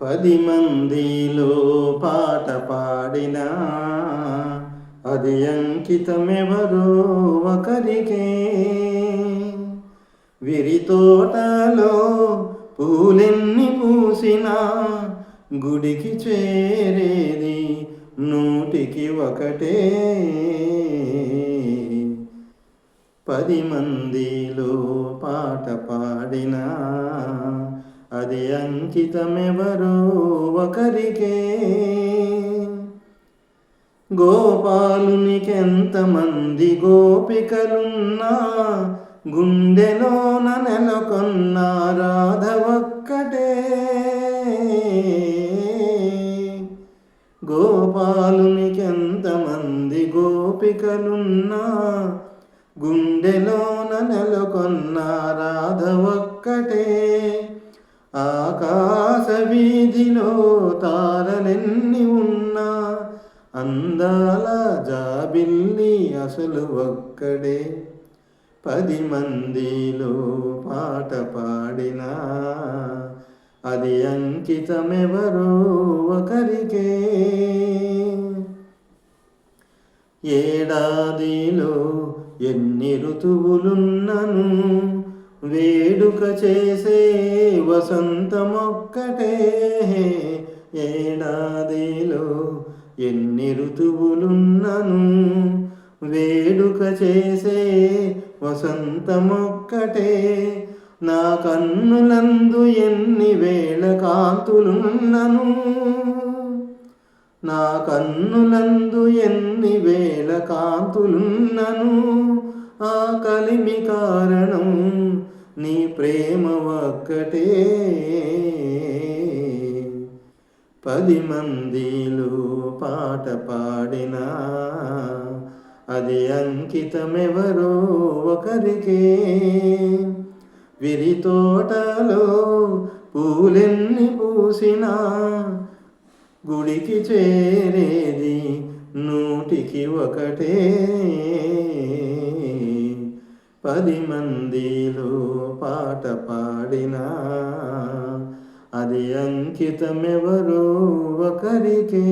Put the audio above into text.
పది మందిలో పాట పాడినా అది అంకితమెవరో ఒకరికే. విరి తోటలో పూలెన్ని పూసినా గుడికి చేరేది నూటికి ఒకటే. పది మందిలో పాట పాడినా అది అంకితమెవరో ఒకరికే. గోపాలునికెంతమంది గోపికలున్నా గుండెలోన నెలకొన్న రాధ ఒక్కటే గోపాలునికెంతమంది గోపికలున్నా గుండెలోన నెలకొన్న రాధ ఒక్కటే ఆకాశ వీధిలో తారలెన్ని ఉన్నా అందాల జాబిల్లి అసలు ఒక్కడే. పది మందిలో పాట పాడినా అది అంకితమెవరో ఒకరికే. ఏడాదిలో ఎన్ని ఋతువులున్నను వేడుక చేసే వసంతమొక్కటే. ఏడాదిలో ఎన్ని ఋతువులున్నను? వేడుక చేసే వసంతమొక్కటే. నా కన్నులందు ఎన్ని వేళ కాంతులున్నను నా కన్నులందు ఎన్ని వేళ కాంతులున్నను ఆ కలిమి కారణం నీ ప్రేమ ఒక్కటే. పది మందిలో పాట పాడినా అది అంకితమెవరో ఒకరికే. విరి తోటలో పూలెన్ని పూసినా గుడికి చేరేది నూటికి ఒకటే. పది మందిలో పాట పాడినా అది అంకితమెవరో ఒకరికే.